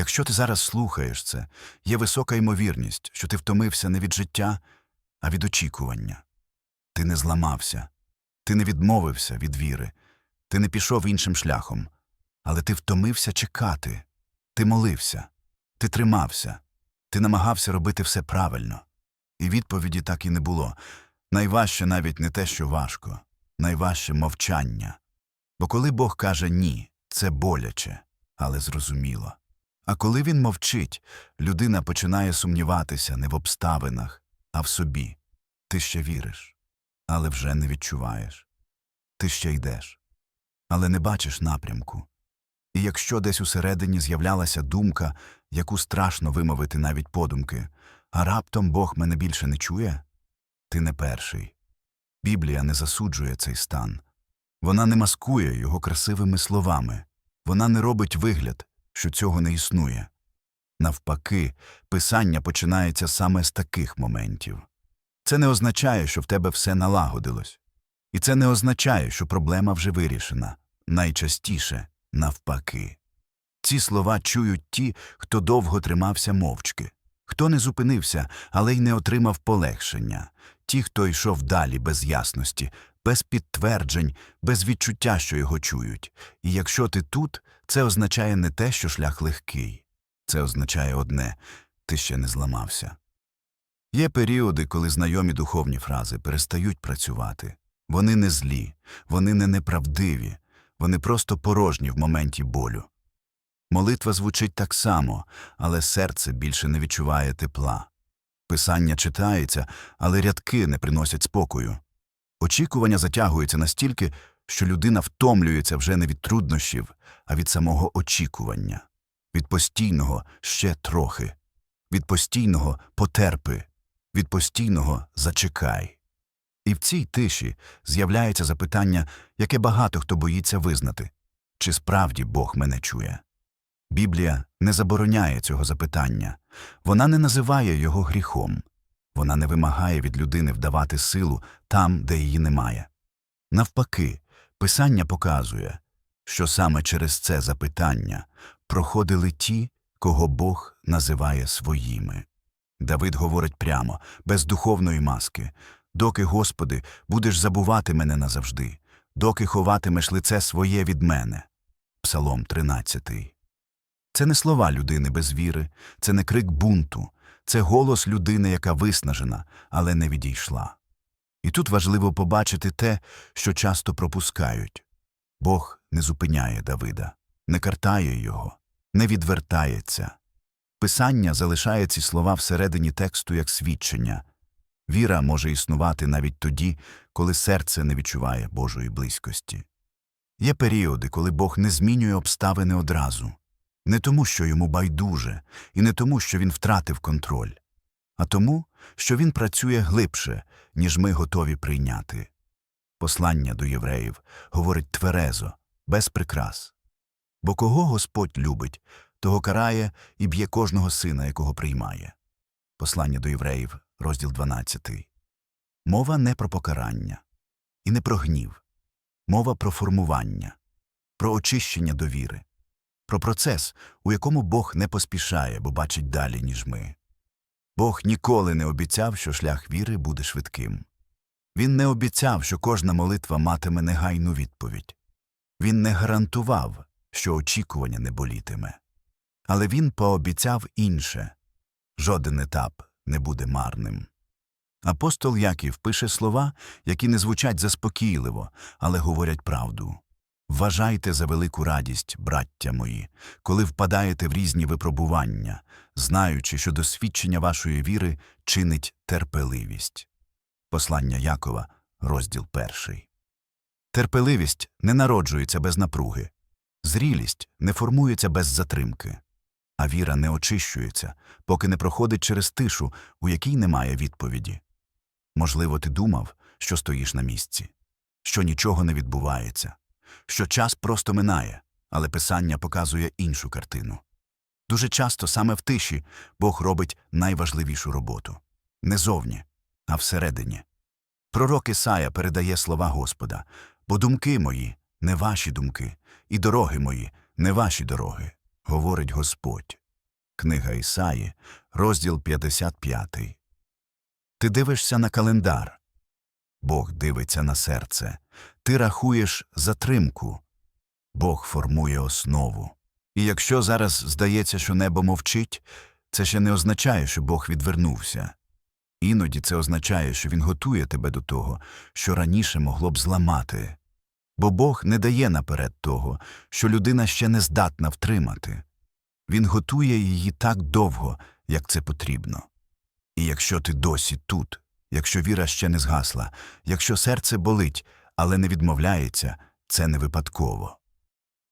Якщо ти зараз слухаєш це, є висока ймовірність, що ти втомився не від життя, а від очікування. Ти не зламався, ти не відмовився від віри, ти не пішов іншим шляхом, але ти втомився чекати, ти молився, ти тримався, ти намагався робити все правильно. І відповіді так і не було. Найважче навіть не те, що важко, найважче мовчання. Бо коли Бог каже ні, це боляче, але зрозуміло. А коли він мовчить, людина починає сумніватися не в обставинах, а в собі. Ти ще віриш, але вже не відчуваєш. Ти ще йдеш, але не бачиш напрямку. І якщо десь усередині з'являлася думка, яку страшно вимовити навіть подумки, а раптом Бог мене більше не чує, ти не перший. Біблія не засуджує цей стан. Вона не маскує його красивими словами, вона не робить вигляд, що цього не існує. Навпаки, писання починається саме з таких моментів. Це не означає, що в тебе все налагодилось. І це не означає, що проблема вже вирішена. Найчастіше навпаки. Ці слова чують ті, хто довго тримався мовчки, хто не зупинився, але й не отримав полегшення, ті, хто йшов далі без ясності, без підтверджень, без відчуття, що його чують. І якщо ти тут, це означає не те, що шлях легкий. Це означає одне ти ще не зламався. Є періоди, коли знайомі духовні фрази перестають працювати. Вони не злі, вони не неправдиві, вони просто порожні в моменті болю. Молитва звучить так само, але серце більше не відчуває тепла. Писання читається, але рядки не приносять спокою. Очікування затягується настільки, що людина втомлюється вже не від труднощів, а від самого очікування, від постійного ще трохи, від постійного потерпи, від постійного зачекай. І в цій тиші з'являється запитання, яке багато хто боїться визнати чи справді Бог мене чує. Біблія не забороняє цього запитання, вона не називає його гріхом, вона не вимагає від людини вдавати силу там, де її немає. Навпаки, писання показує, що саме через це запитання проходили ті, кого Бог називає своїми. Давид говорить прямо, без духовної маски доки, Господи, будеш забувати мене назавжди, доки ховатимеш лице своє від мене. Псалом 13. Це не слова людини без віри, це не крик бунту, це голос людини, яка виснажена, але не відійшла. І тут важливо побачити те, що часто пропускають. Бог не зупиняє Давида, не картає його, не відвертається. Писання залишає ці слова всередині тексту як свідчення. Віра може існувати навіть тоді, коли серце не відчуває Божої близькості. Є періоди, коли Бог не змінює обставини одразу, не тому, що йому байдуже, і не тому, що він втратив контроль, а тому, що він працює глибше, ніж ми готові прийняти. Послання до євреїв говорить тверезо, без прикрас. Бо кого Господь любить, того карає і б'є кожного сина, якого приймає. Послання до євреїв, розділ 12. Мова не про покарання і не про гнів. Мова про формування, про очищення довіри, про процес, у якому Бог не поспішає, бо бачить далі, ніж ми. Бог ніколи не обіцяв, що шлях віри буде швидким. Він не обіцяв, що кожна молитва матиме негайну відповідь. Він не гарантував, що очікування не болітиме. Але він пообіцяв інше жоден етап не буде марним. Апостол Яків пише слова, які не звучать заспокійливо, але говорять правду. Вважайте за велику радість, браття мої, коли впадаєте в різні випробування, знаючи, що досвідчення вашої віри чинить терпеливість. Послання Якова, розділ перший. Терпеливість не народжується без напруги, зрілість не формується без затримки, а віра не очищується, поки не проходить через тишу, у якій немає відповіді. Можливо, ти думав, що стоїш на місці, що нічого не відбувається, що час просто минає, але писання показує іншу картину. Дуже часто саме в тиші Бог робить найважливішу роботу не зовні, а всередині. Пророк Ісая передає слова Господа, бо думки мої не ваші думки, і дороги мої не ваші дороги, говорить Господь. Книга Ісаї, розділ 55. Ти дивишся на календар. Бог дивиться на серце. Ти рахуєш затримку. Бог формує основу. І якщо зараз здається, що небо мовчить, це ще не означає, що Бог відвернувся. Іноді це означає, що Він готує тебе до того, що раніше могло б зламати. Бо Бог не дає наперед того, що людина ще не здатна втримати. Він готує її так довго, як це потрібно. І якщо ти досі тут, якщо віра ще не згасла, якщо серце болить, але не відмовляється, це не випадково.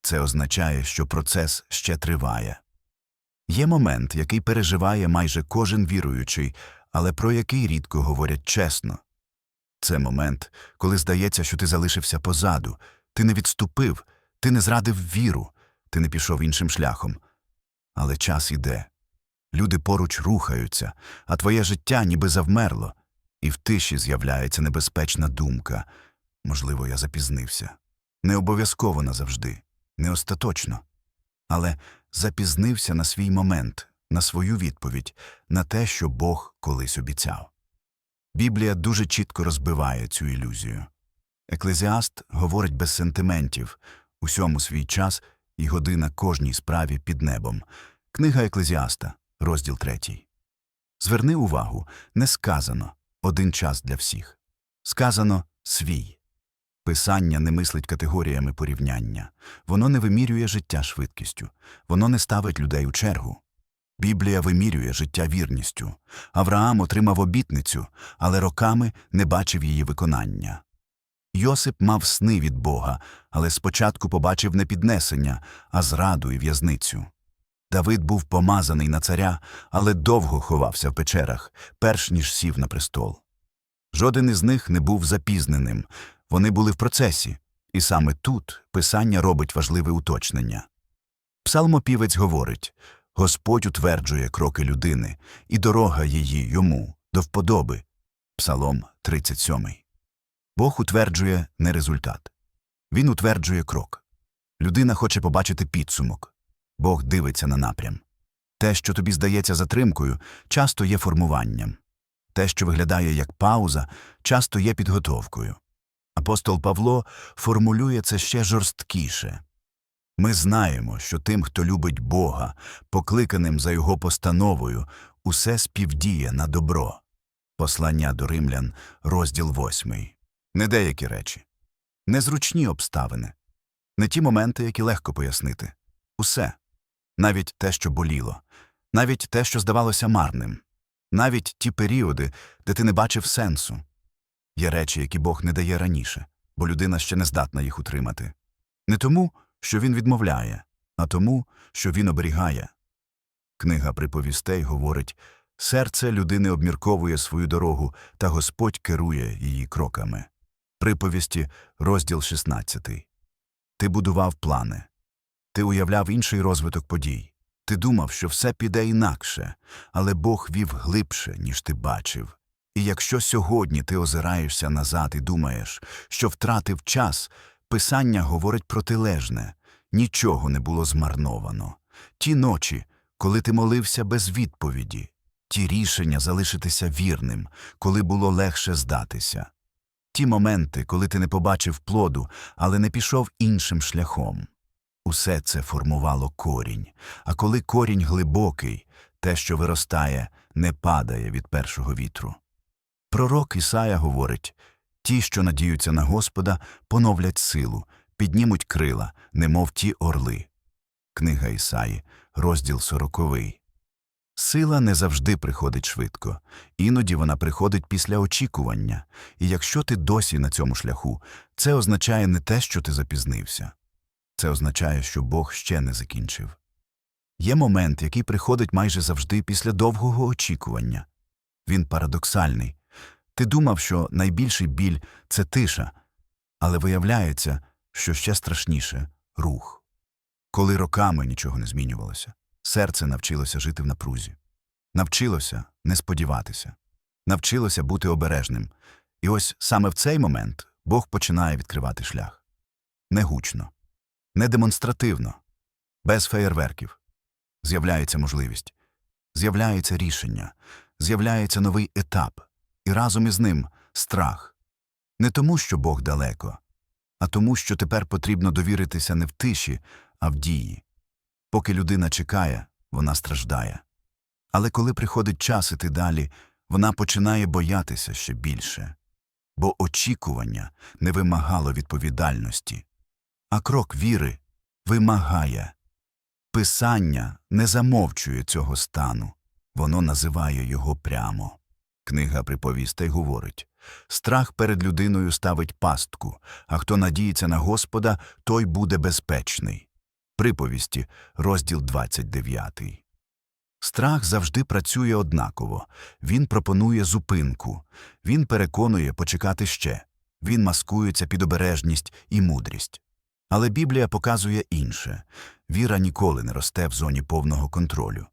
Це означає, що процес ще триває. Є момент, який переживає майже кожен віруючий, але про який рідко говорять чесно. Це момент, коли здається, що ти залишився позаду, ти не відступив, ти не зрадив віру, ти не пішов іншим шляхом. Але час іде. Люди поруч рухаються, а твоє життя ніби завмерло, і в тиші з'являється небезпечна думка. Можливо, я запізнився. Не обов'язково назавжди, не остаточно. Але запізнився на свій момент, на свою відповідь, на те, що Бог колись обіцяв. Біблія дуже чітко розбиває цю ілюзію. Еклезіаст говорить без сентиментів усьому свій час і година кожній справі під небом. Книга Еклезіаста, розділ третій. Зверни увагу, не сказано один час для всіх. Сказано свій. Писання не мислить категоріями порівняння. Воно не вимірює життя швидкістю. Воно не ставить людей у чергу. Біблія вимірює життя вірністю. Авраам отримав обітницю, але роками не бачив її виконання. Йосип мав сни від Бога, але спочатку побачив не піднесення, а зраду і в'язницю. Давид був помазаний на царя, але довго ховався в печерах, перш ніж сів на престол. Жоден із них не був запізненим, вони були в процесі, і саме тут писання робить важливе уточнення. Псалмопівець говорить Господь утверджує кроки людини, і дорога її йому до вподоби. Псалом 37. Бог утверджує не результат. Він утверджує крок. Людина хоче побачити підсумок. Бог дивиться на напрям. Те, що тобі здається затримкою, часто є формуванням. Те, що виглядає як пауза, часто є підготовкою. Апостол Павло формулює це ще жорсткіше. Ми знаємо, що тим, хто любить Бога, покликаним за його постановою, усе співдіє на добро. Послання до римлян, розділ восьмий. Не деякі речі, незручні обставини, не ті моменти, які легко пояснити. Усе. Навіть те, що боліло, навіть те, що здавалося марним, навіть ті періоди, де ти не бачив сенсу. Є речі, які Бог не дає раніше, бо людина ще не здатна їх утримати. Не тому, що він відмовляє, а тому, що він оберігає. Книга приповістей говорить серце людини обмірковує свою дорогу, та Господь керує її кроками. Приповісті, розділ 16. Ти будував плани. Ти уявляв інший розвиток подій. Ти думав, що все піде інакше, але Бог вів глибше, ніж ти бачив. І якщо сьогодні ти озираєшся назад і думаєш, що втратив час, писання говорить протилежне нічого не було змарновано. Ті ночі, коли ти молився без відповіді, ті рішення залишитися вірним, коли було легше здатися. Ті моменти, коли ти не побачив плоду, але не пішов іншим шляхом. Усе це формувало корінь, а коли корінь глибокий, те, що виростає, не падає від першого вітру. Пророк Ісая говорить ті, що надіються на Господа, поновлять силу, піднімуть крила, немов ті орли. Книга Ісаї, розділ сороковий. Сила не завжди приходить швидко, іноді вона приходить після очікування, і якщо ти досі на цьому шляху, це означає не те, що ти запізнився. Це означає, що Бог ще не закінчив. Є момент, який приходить майже завжди після довгого очікування. Він парадоксальний. Ти думав, що найбільший біль це тиша, але виявляється, що ще страшніше рух. Коли роками нічого не змінювалося, серце навчилося жити в напрузі, навчилося не сподіватися, навчилося бути обережним. І ось саме в цей момент Бог починає відкривати шлях. Не гучно, не демонстративно, без феєрверків. З'являється можливість, з'являється рішення, з'являється новий етап, і разом із ним страх. Не тому, що Бог далеко, а тому, що тепер потрібно довіритися не в тиші, а в дії. Поки людина чекає, вона страждає. Але коли приходить час іти далі, вона починає боятися ще більше. Бо очікування не вимагало відповідальності, а крок віри вимагає. Писання не замовчує цього стану, воно називає його прямо. Книга приповістей говорить страх перед людиною ставить пастку, а хто надіється на Господа, той буде безпечний. Приповісті, розділ 29. Страх завжди працює однаково. Він пропонує зупинку, він переконує почекати ще, він маскується під обережність і мудрість. Але Біблія показує інше віра ніколи не росте в зоні повного контролю.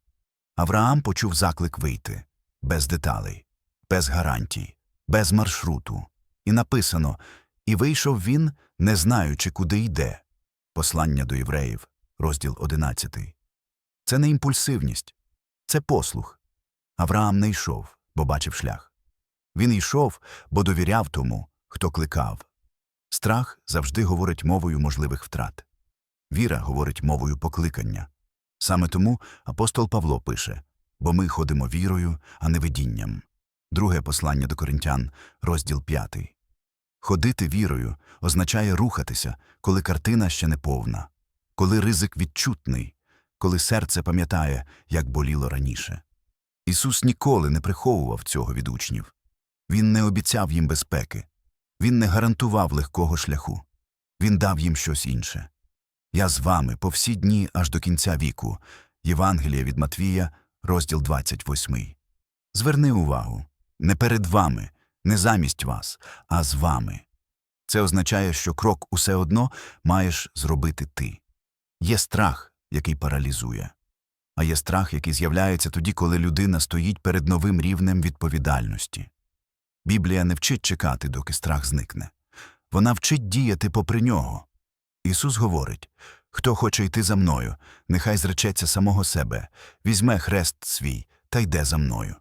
Авраам почув заклик вийти без деталей, без гарантій, без маршруту. І написано І вийшов він, не знаючи, куди йде. Послання до євреїв, розділ 11. Це не імпульсивність, це послух. Авраам не йшов, бо бачив шлях. Він йшов, бо довіряв тому, хто кликав. Страх завжди говорить мовою можливих втрат. Віра говорить мовою покликання. Саме тому апостол Павло пише бо ми ходимо вірою, а не видінням. Друге послання до коринтян, розділ 5. Ходити вірою означає рухатися, коли картина ще не повна, коли ризик відчутний, коли серце пам'ятає, як боліло раніше. Ісус ніколи не приховував цього від учнів. Він не обіцяв їм безпеки, він не гарантував легкого шляху, він дав їм щось інше. Я з вами по всі дні аж до кінця віку. Євангелія від Матвія, розділ 28. Зверни увагу не перед вами, не замість вас, а з вами. Це означає, що крок усе одно маєш зробити ти. Є страх, який паралізує, а є страх, який з'являється тоді, коли людина стоїть перед новим рівнем відповідальності. Біблія не вчить чекати, доки страх зникне. Вона вчить діяти попри нього. Ісус говорить хто хоче йти за мною, нехай зречеться самого себе, візьме хрест свій та йде за мною.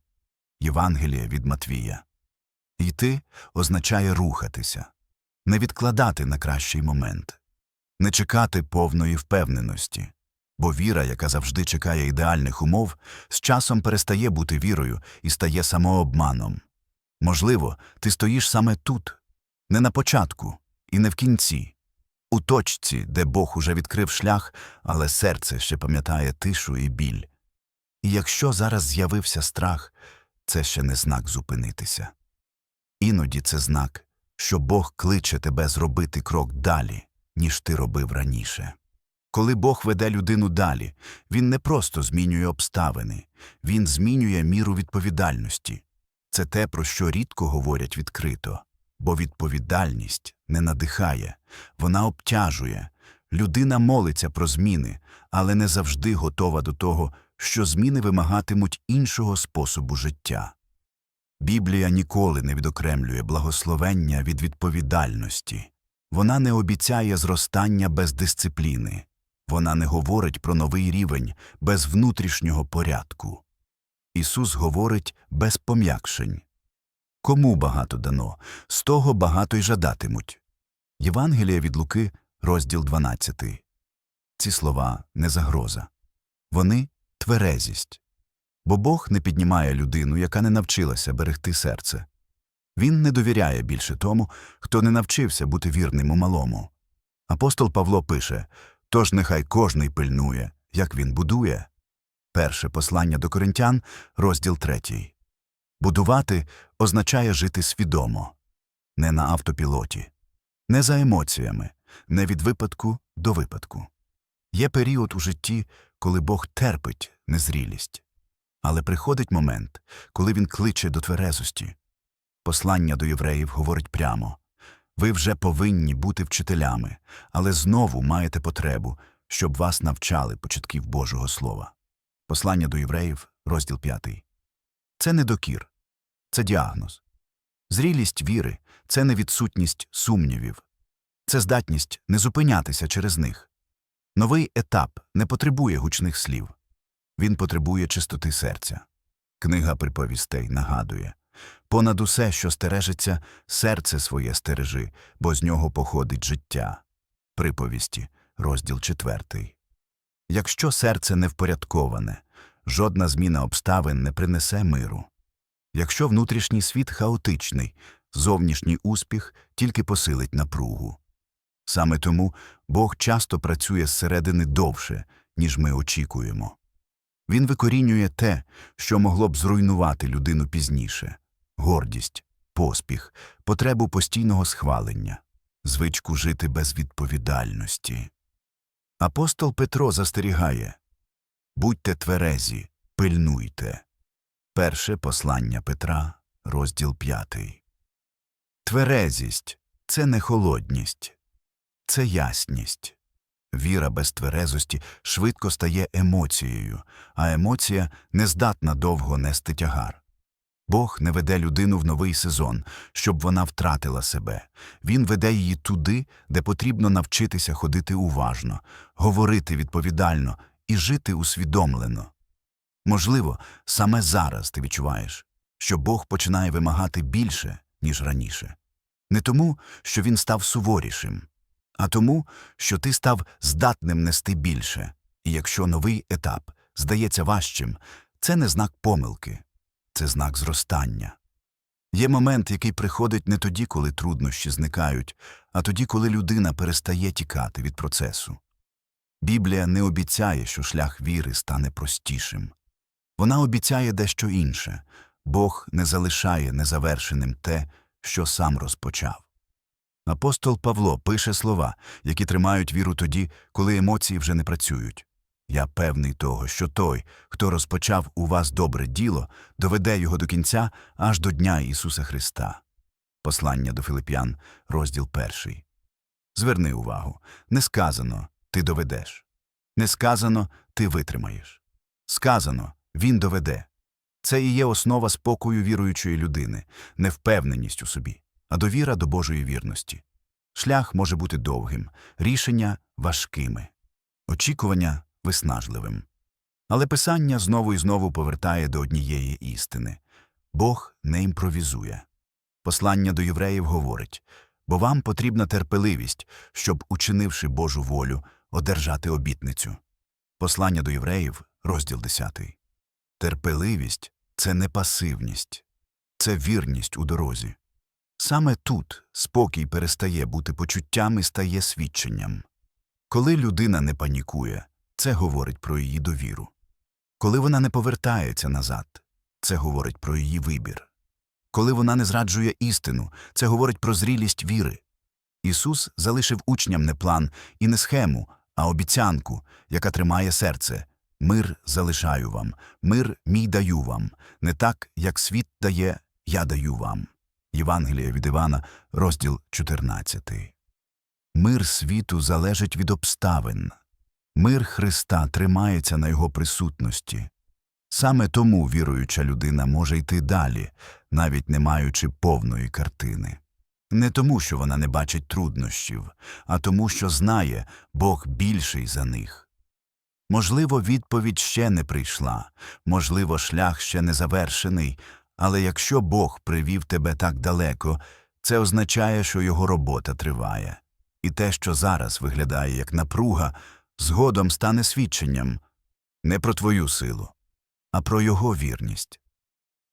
Євангеліє від Матвія. Йти означає рухатися, не відкладати на кращий момент, не чекати повної впевненості, бо віра, яка завжди чекає ідеальних умов, з часом перестає бути вірою і стає самообманом. Можливо, ти стоїш саме тут, не на початку і не в кінці, у точці, де Бог уже відкрив шлях, але серце ще пам'ятає тишу і біль. І якщо зараз з'явився страх, це ще не знак зупинитися. Іноді це знак, що Бог кличе тебе зробити крок далі, ніж ти робив раніше. Коли Бог веде людину далі, він не просто змінює обставини, він змінює міру відповідальності. Це те, про що рідко говорять відкрито, бо відповідальність не надихає, вона обтяжує. Людина молиться про зміни, але не завжди готова до того, що зміни вимагатимуть іншого способу життя. Біблія ніколи не відокремлює благословення від відповідальності. Вона не обіцяє зростання без дисципліни. Вона не говорить про новий рівень без внутрішнього порядку. Ісус говорить без пом'якшень. Кому багато дано, з того багато й жадатимуть. Євангелія від Луки, розділ 12. Ці слова не загроза. Вони тверезість. Бо Бог не піднімає людину, яка не навчилася берегти серце. Він не довіряє більше тому, хто не навчився бути вірним у малому. Апостол Павло пише Тож нехай кожний пильнує, як він будує. Перше послання до коринтян, розділ 3. Будувати означає жити свідомо, не на автопілоті, не за емоціями, не від випадку до випадку. Є період у житті, коли Бог терпить незрілість, але приходить момент, коли він кличе до тверезості. Послання до євреїв говорить прямо ви вже повинні бути вчителями, але знову маєте потребу, щоб вас навчали початків Божого Слова. Послання до євреїв, розділ 5. Це не докір, це діагноз. Зрілість віри це не відсутність сумнівів, це здатність не зупинятися через них. Новий етап не потребує гучних слів. Він потребує чистоти серця. Книга приповістей нагадує понад усе, що стережеться, серце своє стережи, бо з нього походить життя. Приповісті, розділ четвертий. Якщо серце не впорядковане, жодна зміна обставин не принесе миру. Якщо внутрішній світ хаотичний, зовнішній успіх тільки посилить напругу. Саме тому Бог часто працює зсередини довше, ніж ми очікуємо. Він викорінює те, що могло б зруйнувати людину пізніше гордість, поспіх, потребу постійного схвалення, звичку жити без відповідальності. Апостол Петро застерігає Будьте тверезі, пильнуйте. Перше послання Петра, розділ п'ятий. Тверезість це не холодність, це ясність. Віра без тверезості швидко стає емоцією, а емоція не здатна довго нести тягар. Бог не веде людину в новий сезон, щоб вона втратила себе. Він веде її туди, де потрібно навчитися ходити уважно, говорити відповідально і жити усвідомлено. Можливо, саме зараз ти відчуваєш, що Бог починає вимагати більше, ніж раніше. Не тому, що він став суворішим, а тому, що ти став здатним нести більше. І якщо новий етап здається важчим, це не знак помилки, це знак зростання. Є момент, який приходить не тоді, коли труднощі зникають, а тоді, коли людина перестає тікати від процесу. Біблія не обіцяє, що шлях віри стане простішим. Вона обіцяє дещо інше Бог не залишає незавершеним те, що сам розпочав. Апостол Павло пише слова, які тримають віру тоді, коли емоції вже не працюють. Я певний того, що той, хто розпочав у вас добре діло, доведе його до кінця аж до Дня Ісуса Христа. Послання до Филип'ян, розділ перший. Зверни увагу не сказано ти доведеш. Не сказано ти витримаєш. Сказано він доведе. Це і є основа спокою віруючої людини, не впевненість у собі, а довіра до Божої вірності. Шлях може бути довгим, рішення важкими, очікування виснажливим. Але Писання знову і знову повертає до однієї істини Бог не імпровізує. Послання до євреїв говорить бо вам потрібна терпеливість, щоб, учинивши Божу волю, одержати обітницю. Послання до євреїв, розділ 10. Терпеливість це не пасивність, це вірність у дорозі. Саме тут спокій перестає бути почуттям і стає свідченням. Коли людина не панікує, це говорить про її довіру. Коли вона не повертається назад, це говорить про її вибір. Коли вона не зраджує істину, це говорить про зрілість віри. Ісус залишив учням не план і не схему, а обіцянку, яка тримає серце. Мир залишаю вам, мир мій даю вам, не так, як світ дає, я даю вам. Євангелія від Івана, розділ 14. Мир світу залежить від обставин. Мир Христа тримається на його присутності. Саме тому віруюча людина може йти далі, навіть не маючи повної картини. Не тому, що вона не бачить труднощів, а тому, що знає, Бог більший за них. Можливо, відповідь ще не прийшла, можливо, шлях ще не завершений, але якщо Бог привів тебе так далеко, це означає, що його робота триває. І те, що зараз виглядає як напруга, згодом стане свідченням не про твою силу, а про його вірність.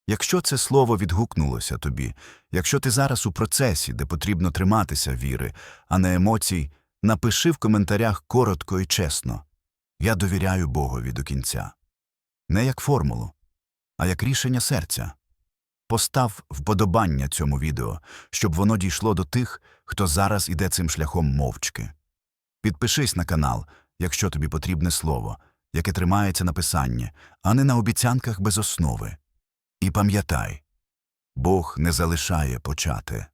Якщо це слово відгукнулося тобі, якщо ти зараз у процесі, де потрібно триматися віри, а не емоцій, напиши в коментарях коротко і чесно Я довіряю Богові до кінця. Не як формулу, а як рішення серця. Постав вподобання цьому відео, щоб воно дійшло до тих, хто зараз іде цим шляхом мовчки. Підпишись на канал, якщо тобі потрібне слово, яке тримається на писанні, а не на обіцянках без основи. І пам'ятай Бог не залишає почати,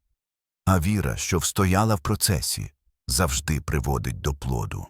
а віра, що встояла в процесі, завжди приводить до плоду.